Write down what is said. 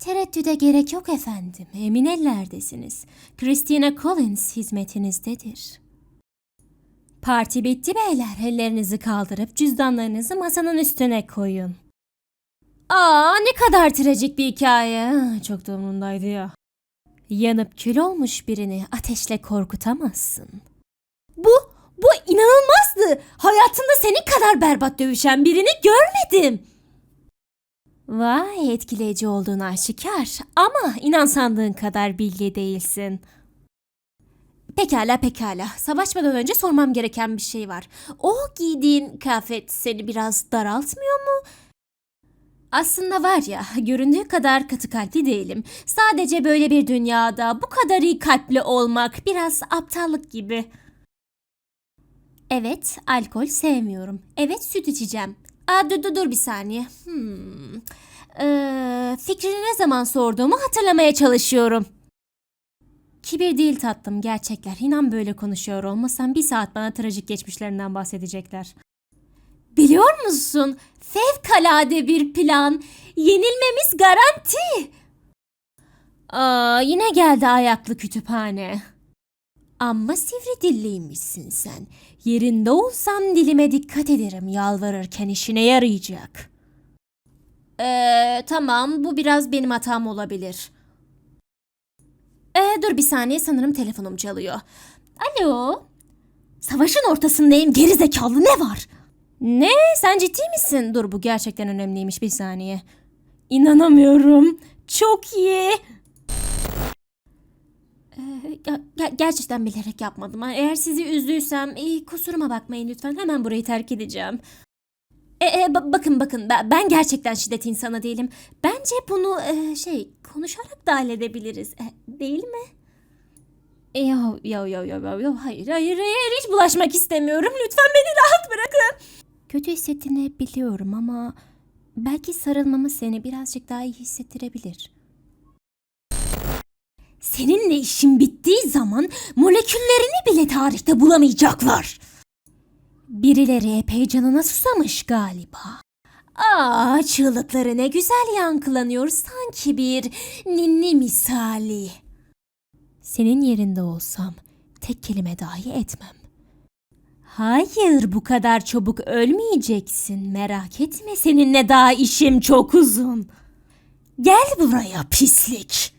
Tereddüde gerek yok efendim. Emin ellerdesiniz. Christina Collins hizmetinizdedir. Parti bitti beyler. Ellerinizi kaldırıp cüzdanlarınızı masanın üstüne koyun. Aa ne kadar trajik bir hikaye. Çok da umurumdaydı ya. Yanıp kül olmuş birini ateşle korkutamazsın. Bu, bu inanılmazdı. Hayatımda senin kadar berbat dövüşen birini görmedim. Vay etkileyici olduğun aşikar ama inan sandığın kadar bilge değilsin. Pekala pekala. Savaşmadan önce sormam gereken bir şey var. O giydiğin kıyafet seni biraz daraltmıyor mu? Aslında var ya, göründüğü kadar katı kalpli değilim. Sadece böyle bir dünyada bu kadar iyi kalpli olmak biraz aptallık gibi. Evet, alkol sevmiyorum. Evet, süt içeceğim. Aa, dur dur dur bir saniye. Hmm. Fikrini ne zaman sorduğumu hatırlamaya çalışıyorum. Kibir değil tatlım gerçekler. İnan böyle konuşuyor olmasam bir saat bana trajik geçmişlerinden bahsedecekler. Biliyor musun? Fevkalade bir plan. Yenilmemiz garanti. Aa, yine geldi ayaklı kütüphane. Amma sivri dilliymişsin sen. Yerinde olsam dilime dikkat ederim yalvarırken işine yarayacak. Ee, tamam bu biraz benim hatam olabilir. Ee, dur bir saniye sanırım telefonum çalıyor. Alo? Savaşın ortasındayım geri zekalı ne var? Ne? Sen ciddi misin? Dur bu gerçekten önemliymiş bir saniye. İnanamıyorum. Çok iyi. Ee, ge- ge- gerçekten bilerek yapmadım. Eğer sizi üzdüysem e, kusuruma bakmayın lütfen. Hemen burayı terk edeceğim. E, e, ba- bakın bakın ben, ben gerçekten şiddet insanı değilim. Bence bunu e, şey konuşarak da halledebiliriz. E, değil mi? Yo yo yo yo yo yo hayır hayır hayır hiç bulaşmak istemiyorum. Lütfen beni rahat bırakın. Kötü hissettiğini biliyorum ama belki sarılmamız seni birazcık daha iyi hissettirebilir. Seninle işim bittiği zaman moleküllerini bile tarihte bulamayacaklar. Birileri epey canına susamış galiba. Aa, çığlıkları ne güzel yankılanıyor sanki bir ninni misali. Senin yerinde olsam tek kelime dahi etmem. Hayır bu kadar çabuk ölmeyeceksin merak etme seninle daha işim çok uzun. Gel buraya pislik.